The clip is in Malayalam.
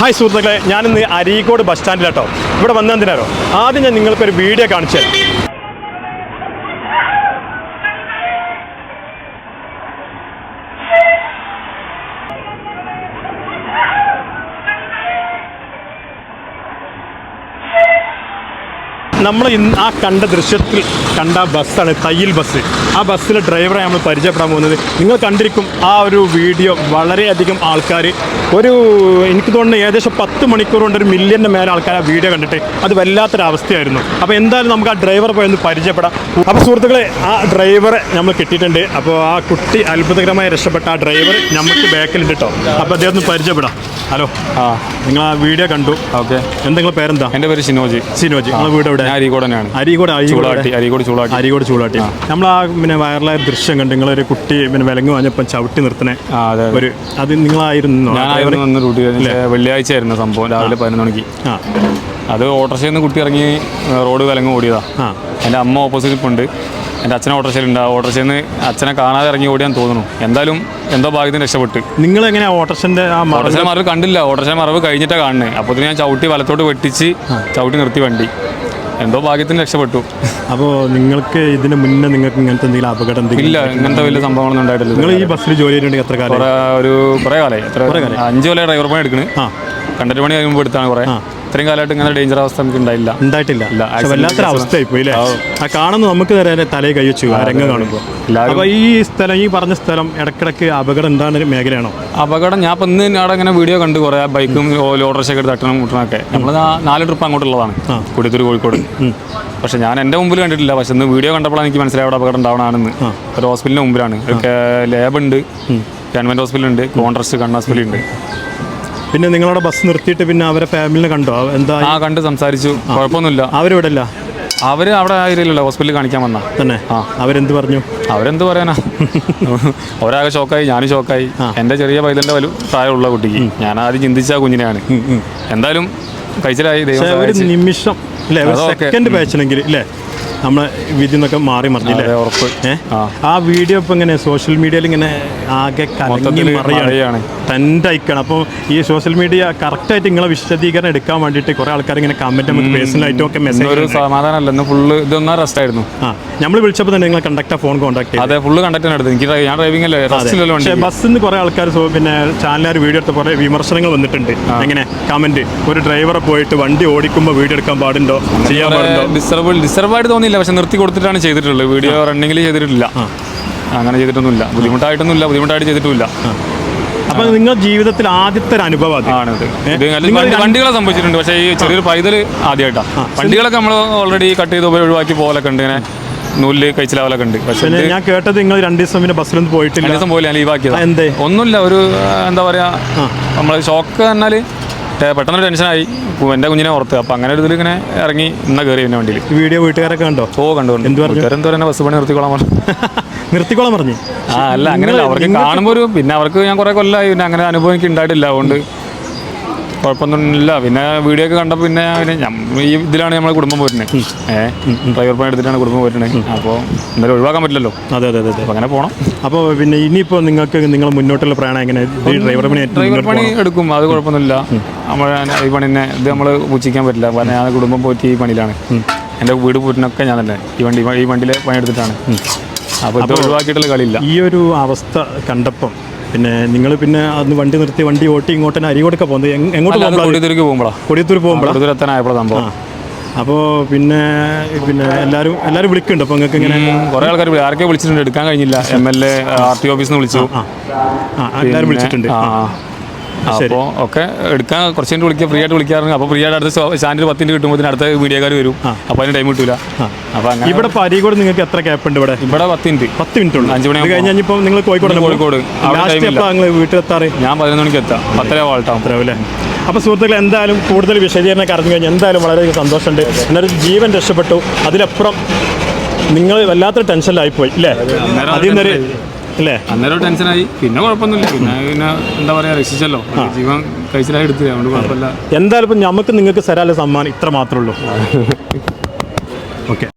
ഹായ് സുഹൃത്തുക്കളെ ഞാനിന്ന് അരീക്കോട് ബസ് സ്റ്റാൻഡിലാട്ടോ. ഇവിടെ വന്ന എന്തിനാരോ ആദ്യം ഞാൻ നിങ്ങൾക്കൊരു വീഡിയോ കാണിച്ചു തരാം നമ്മൾ ഇന്ന് ആ കണ്ട ദൃശ്യത്തിൽ കണ്ട ബസ്സാണ് തയ്യൽ ബസ്. ആ ബസ്സിലെ ഡ്രൈവറെ നമ്മൾ പരിചയപ്പെടാൻ പോകുന്നത്. നിങ്ങൾ കണ്ടിരിക്കും ആ ഒരു വീഡിയോ വളരെയധികം ആൾക്കാർ ഒരു എനിക്ക് തോന്നുന്നു ഏകദേശം പത്ത് മണിക്കൂർ കൊണ്ട് ഒരു മില്യന്റെ മേലെ ആൾക്കാർ ആ വീഡിയോ കണ്ടിട്ട് അത് വല്ലാത്തൊരവസ്ഥയായിരുന്നു. അപ്പോൾ എന്തായാലും നമുക്ക് ആ ഡ്രൈവറെ പോയി ഒന്ന് പരിചയപ്പെടാം. അപ്പോൾ സുഹൃത്തുക്കളെ ആ ഡ്രൈവറെ നമ്മൾ കിട്ടിയിട്ടുണ്ട്. അപ്പോൾ ആ കുട്ടി അത്ഭുതകരമായി രക്ഷപ്പെട്ട ആ ഡ്രൈവർ നമുക്ക് ബാക്കിലുണ്ട് കേട്ടോ. അപ്പോൾ അദ്ദേഹം ഒന്ന് പരിചയപ്പെടാം. ഹലോ. ആ. നിങ്ങൾ ആ വീഡിയോ കണ്ടു. ഓക്കെ. എന്തെങ്കിലും പേരെന്താ? എന്റെ പേര് സിനോജി സിനോജി നിങ്ങളെ വീട് എവിടെ? ഞാൻ അരീക്കോട് തന്നെയാണ്. അരീക്കോട് ചൂളാട്ടി അരീക്കോട് ചൂളാട്ടി. അരീക്കോട് ചൂളാട്ടി. നമ്മൾ ആ പിന്നെ വയറലായ ദൃശ്യം കണ്ട് നിങ്ങളൊരു കുട്ടി പിന്നെ വിലങ്ങ് വാഞ്ഞപ്പം ചവിട്ടി നിർത്തണേ. ഒരു അത് നിങ്ങളായിരുന്നു? ഞാനായിരുന്നു വന്ന് ഡ്യൂട്ടി വെള്ളിയാഴ്ച ആയിരുന്നു സംഭവം രാവിലെ പതിനൊന്ന് മണിക്ക്. അത് ഓട്ടോറിക്ഷയിൽ നിന്ന് കുട്ടി ഇറങ്ങി റോഡ് വിലങ്ങ് ഓടിയതാ. എന്റെ അമ്മ ഓപ്പോസിറ്റ് ഉണ്ട് എന്റെ അച്ഛനെ ഓട്ടോറിക്ഷയിലുണ്ട്. ആ ഓട്ടോറിക്ഷയിൽ നിന്ന് അച്ഛനെ കാണാതെ ഇറങ്ങി ഓടിയാൻ തോന്നുന്നു. എന്തായാലും എന്തോ ഭാഗ്യത്തിന് രക്ഷപ്പെട്ട്. നിങ്ങൾ എങ്ങനെയാ മറ ഓട്ടോറിക്ഷ മറവ് കണ്ടില്ല. ഓട്ടോറിക്ഷ മറവ് കഴിഞ്ഞിട്ടാണ് കാണുന്നത് അപ്പോൾ ഞാൻ ചവിട്ടി വലത്തോട്ട് വെട്ടിച്ച് ചവിട്ടി നിർത്തി വണ്ടി. എന്തോ ഭാഗ്യത്തിന് രക്ഷപ്പെട്ടു. അപ്പോൾ നിങ്ങൾക്ക് ഇതിന് മുന്നേ നിങ്ങൾക്ക് ഇങ്ങനത്തെ എന്തെങ്കിലും അപകടം എന്തെങ്കിലും ഇല്ല ഇങ്ങനത്തെ വലിയ സംഭവങ്ങളൊന്നും ഉണ്ടായിട്ടില്ല. നിങ്ങൾ ഈ ബസ്സിൽ ജോലി ചെയ്തിട്ടുണ്ടെങ്കിൽ എത്ര കാലം ഒരു കുറേ കാലമായി. എത്ര അഞ്ച് കൊല്ലം ഡ്രൈവർ പണി എടുക്കണ് ആ. കണ്ടൊരു പണി കഴിയുമ്പോൾ എടുത്താണ് കുറെ. ഇത്രയും കാലമായിട്ട് ഇങ്ങനെ ഡേഞ്ചർ അവസ്ഥ നമുക്ക് ഉണ്ടായില്ല. ഉണ്ടായിട്ടില്ല. വല്ലാത്തൊരു case അവസ്ഥയായി പോയി അല്ലേ? ആ. ആ നമുക്ക് തരാൻ തലയിൽ കൈ വെച്ചു അരങ്ങ് രംഗം കാണുമ്പോൾ അപ്പൊ അപ്പോൾ ഈ സ്ഥലം ഈ പറഞ്ഞ സ്ഥലം ഇടക്കിടക്ക് അപകടം ഉണ്ടാകുന്ന ഒരു മേഖലയാണോ? അപകടം ഞാൻ ഇപ്പം ഇന്ന് അവിടെ ഇങ്ങനെ വീഡിയോ കണ്ടു കുറേ ബൈക്കും ലോഡർഷൊക്കെ എടുത്ത് തട്ടണം മുട്ടണമൊക്കെ നമ്മൾ നാല് ട്രിപ്പ് അങ്ങോട്ടുള്ളതാണ് കൊടിയത്തൂർ കോഴിക്കോട്. പക്ഷെ ഞാൻ എന്റെ മുമ്പിൽ കണ്ടിട്ടില്ല. പക്ഷെ ഇന്ന് വീഡിയോ കണ്ടപ്പോഴാണ് എനിക്ക് മനസ്സിലായി അവിടെ അപകടം ഉണ്ടാവണമെന്ന് ഒരു ഹോസ്പിറ്റലിന്റെ മുമ്പിലാണ്. ലേബുണ്ട് ലാബ് ഉണ്ട്. ഗവൺമെന്റ് ഹോസ്പിറ്റലുണ്ട് കോൺട്രസ്റ്റ് കണ്ണ് ഹോസ്പിറ്റലുണ്ട് പിന്നെ നിങ്ങളുടെ ബസ് നിർത്തിയിട്ട് പിന്നെ അവരെ ഫാമിലിനെ കണ്ടോ? എന്താ ആ കണ്ട് സംസാരിച്ചു. കുഴപ്പമൊന്നുമില്ല. അവരിവിടെ അല്ല അവർ അവിടെ ആയിരുന്നില്ലല്ലോ ഹോസ്പിറ്റലിൽ കാണിക്കാൻ വന്ന. തന്നെ. അവരെന്ത് പറഞ്ഞു? അവരെന്ത് പറയാനാ? ഒരാകെ ഷോക്കായി ഞാനും ഷോക്കായി എന്റെ ചെറിയ പൈതലിന്റെ വലു പ്രായമുള്ള കുട്ടിക്ക്. ഞാൻ ആദ്യം ചിന്തിച്ച കുഞ്ഞിനെയാണ്. എന്തായാലും കഴിച്ചിലായി ദൈവം നിമിഷം സെക്കൻഡ് ബാച്ചിനെങ്കിൽ അല്ലേ നമ്മളെ വിധി നിന്നൊക്കെ മാറി മറിഞ്ഞില്ലേ? ഉറപ്പ്. ആ. വീഡിയോ ഇപ്പൊ ഇങ്ങനെ സോഷ്യൽ മീഡിയയിൽ ഇങ്ങനെ ആകെ മറിയാണ്. തന്റെ അയക്കണം അപ്പോൾ ഈ സോഷ്യൽ മീഡിയ കറക്റ്റായിട്ട് നിങ്ങളെ വിശദീകരണം എടുക്കാൻ വേണ്ടിയിട്ട് കുറേ ആൾക്കാർ ഇങ്ങനെ കമന്റ് നമുക്ക് പേഴ്സണലായിട്ടും ഒക്കെ മെസ്സേജ് മെസ്സേജ് സമാധാനമല്ല. ഇന്ന് ഫുള്ള് ഇതൊന്നും റെസ്റ്റ് ആയിരുന്നു. ആ നമ്മൾ വിളിച്ചപ്പോൾ തന്നെ നിങ്ങൾ കണ്ടക്ടർ ഫോൺ കോൺടാക്ട് ചെയ്തു. അതെ ഫുള്ള് കണ്ടക്ട് എടുത്ത് എനിക്ക് ഞാൻ ഡ്രൈവിംഗ് അല്ലേ പക്ഷേ ബസ്സിൽ നിന്ന് കുറേ ആൾക്കാർ പിന്നെ ചാനലുകാർ വീഡിയോ എടുത്ത കുറേ വിമർശനങ്ങൾ വന്നിട്ടുണ്ട്. എങ്ങനെ? കമന്റ് ഒരു ഡ്രൈവറെ പോയിട്ട് വണ്ടി ഓടിക്കുമ്പോൾ വീഡിയോ എടുക്കാൻ പാടുണ്ടോ ചെയ്യാൻ പാടുണ്ടോ? ഡിസ്റ്റർബ് ഡിസ്റ്റർബ് ആയിട്ട് തോന്നിയില്ല പക്ഷെ നിർത്തി കൊടുത്തിട്ടാണ് ചെയ്തിട്ടുള്ളത്. വീഡിയോ റണ്ണിങ്ങിൽ ചെയ്തിട്ടില്ല. അങ്ങനെ ചെയ്തിട്ടൊന്നുമില്ല. ബുദ്ധിമുട്ടായിട്ടൊന്നുമില്ല. ബുദ്ധിമുട്ടായിട്ട് ചെയ്തിട്ടില്ല അപ്പൊ നിങ്ങൾ ജീവിതത്തിൽ ആദ്യത്തെ ഒരു അനുഭവം ആണിത് വണ്ടികളെ സംഭവിച്ചിട്ടുണ്ട് പക്ഷേ ഈ ചെറിയൊരു പൈതൽ ആദ്യമായിട്ടാണ് വണ്ടികളൊക്കെ നമ്മൾ ഓൾറെഡി കട്ട് ചെയ്ത് ഒഴിവാക്കി പോലൊക്കെ ഉണ്ട്. ഇങ്ങനെ നൂലിൽ കഴിച്ചിലാവലൊക്കെ ഉണ്ട്. പക്ഷേ ഞാൻ കേട്ടത് നിങ്ങൾ രണ്ട് ദിവസം പിന്നെ ബസ്സിലൊന്നും പോയിട്ടില്ല. രണ്ട് ദിവസം പോയില്ല. ലീവാക്കിയത് എന്തേ? ഒന്നുമില്ല. ഒരു എന്താ പറയാ നമ്മൾ ഷോക്ക് എന്നാൽ പെട്ടെന്ന് ടെൻഷനായി. എന്റെ കുഞ്ഞിനെ ഓർത്ത്. അപ്പം അങ്ങനെ ഒരു ഇതിൽ ഇങ്ങനെ ഇറങ്ങി ഇന്ന കയറി പിന്നെ വണ്ടിയിൽ വീഡിയോ വീട്ടുകാരൊക്കെ കണ്ടോ? ഓ കണ്ടു എന്ത് പറയുന്നത് ബസ് പണി നിർത്തിക്കോളാൻ പറഞ്ഞു. നിർത്തിക്കോളാൻ പറഞ്ഞു. ആ അല്ല അങ്ങനെയല്ല. അവർക്ക് കാണുമ്പോൾ ഒരു പിന്നെ അവർക്ക് ഞാൻ കുറെ കൊല്ലമായി പിന്നെ അങ്ങനെ അനുഭവം എനിക്ക് ഉണ്ടായിട്ടില്ല അതുകൊണ്ട് കുഴപ്പമൊന്നുമില്ല. പിന്നെ വീഡിയോ ഒക്കെ കണ്ടപ്പോൾ പിന്നെ പിന്നെ ഈ ഇതിലാണ് നമ്മളെ കുടുംബം പോരുന്നത് ഏഹ് ഡ്രൈവർ പണി എടുത്തിട്ടാണ് കുടുംബം പോരുന്നത് അപ്പോൾ എന്തായാലും ഒഴിവാക്കാൻ പറ്റില്ലല്ലോ. അതെ അതെ അതെ അങ്ങനെ പോകണം അപ്പോൾ പിന്നെ ഇനിയിപ്പോൾ നിങ്ങൾക്ക് നിങ്ങൾ മുന്നോട്ടുള്ള പ്രയാണം എങ്ങനെ? ഡ്രൈവർ പണി ഡ്രൈവർ പണി. എടുക്കും. അത് കുഴപ്പമൊന്നുമില്ല. നമ്മൾ ഈ പണിനെ തന്നെ ഇത് നമ്മൾ പൂച്ചിക്കാൻ പറ്റില്ല. കാരണം ഞാൻ കുടുംബം പോയിട്ട് ഈ പണിയിലാണ്. എന്റെ വീട് പോയിട്ടൊക്കെ ഞാൻ തന്നെ. ഈ വണ്ടി ഈ വണ്ടിയിൽ പണിയെടുത്തിട്ടാണ് അപ്പോൾ ഇത് ഒഴിവാക്കിയിട്ടുള്ള കളിയില്ല. ഈ ഒരു അവസ്ഥ കണ്ടപ്പം പിന്നെ നിങ്ങൾ പിന്നെ അന്ന് വണ്ടി നിർത്തി വണ്ടി ഓട്ടി ഇങ്ങോട്ട് തന്നെ അരികൊടുക്ക പോകുന്നത്. എങ്- എങ്ങോട്ട് കൊടിയത്തൂർക്ക് പോകുമ്പോഴാണ് കൊടിയത്തൂർ പോകുമ്പോഴാണ് എത്താനായപ്പോഴാണ് സംഭവം. അപ്പോൾ പിന്നെ പിന്നെ എല്ലാവരും എല്ലാവരും വിളിക്കുന്നുണ്ട്. അപ്പോൾ നിങ്ങൾക്ക് ഇങ്ങനെ കുറെ ആൾക്കാർ ആരൊക്കെ വിളിച്ചിട്ടുണ്ട്. എടുക്കാൻ കഴിഞ്ഞില്ല. M L A R T ഓഫീസിൽ നിന്ന് വിളിച്ചു. ആ എല്ലാവരും വിളിച്ചിട്ടുണ്ട്. ആ. അപ്പോൾ ഒക്കെ എടുക്കാൻ കുറച്ച് കഴിഞ്ഞ് വിളിക്കുക ഫ്രീ ആയിട്ട് വിളിക്കാറുണ്ട്. അപ്പോൾ ഫ്രീ ആയിട്ട് അടുത്ത സ്റ്റാൻഡിൽ പത്തിന് കിട്ടുമ്പോൾ അടുത്ത വീഡിയോക്കാർ വരും. അപ്പോൾ അതിന് ടൈം കിട്ടൂല. അപ്പോൾ അങ്ങനെ ഇവിടെ ഇപ്പോൾ നിങ്ങൾക്ക് എത്ര ക്യാപ്പ് ഉണ്ട് ഇവിടെ? ഇവിടെ പത്ത് മിനിറ്റ് പത്ത് മിനിറ്റ് ഉള്ളൂ. അഞ്ച് മണി കഴിഞ്ഞാൽ ഇപ്പോൾ നിങ്ങൾ കോഴിക്കോട് കോഴിക്കോട്. അവിടെ നിങ്ങൾ വീട്ടിലെത്താറ്? ഞാൻ പതിനൊന്ന് മണിക്ക് എത്താം. പത്തര വാൾട്ടാ അത്രയും അല്ലേ? അപ്പോൾ സുഹൃത്തുക്കൾ എന്തായാലും കൂടുതൽ വിശദീകരണം അറിഞ്ഞു കഴിഞ്ഞാൽ എന്തായാലും വളരെയധികം സന്തോഷമുണ്ട്. എന്നൊരു ജീവൻ രക്ഷപ്പെട്ടു. അതിലപ്പുറം നിങ്ങൾ വല്ലാത്തൊരു ടെൻഷനിലായിപ്പോയി അല്ലേ അതിൽ നിന്നൊരു അല്ലേ? അന്നേരം ടെൻഷനായി. പിന്നെ കുഴപ്പമൊന്നുമില്ല. പിന്നെ പിന്നെ എന്താ പറയാ രക്ഷിച്ചല്ലോ. ജീവൻ കഴിച്ചിലായി എടുത്തില്ല. അതുകൊണ്ട് കുഴപ്പമില്ല. എന്തായാലും ഇപ്പം നമുക്ക് നിങ്ങൾക്ക് തരാനുള്ള സമ്മാനം ഇത്ര മാത്രമേ ഉള്ളൂ. ഓക്കെ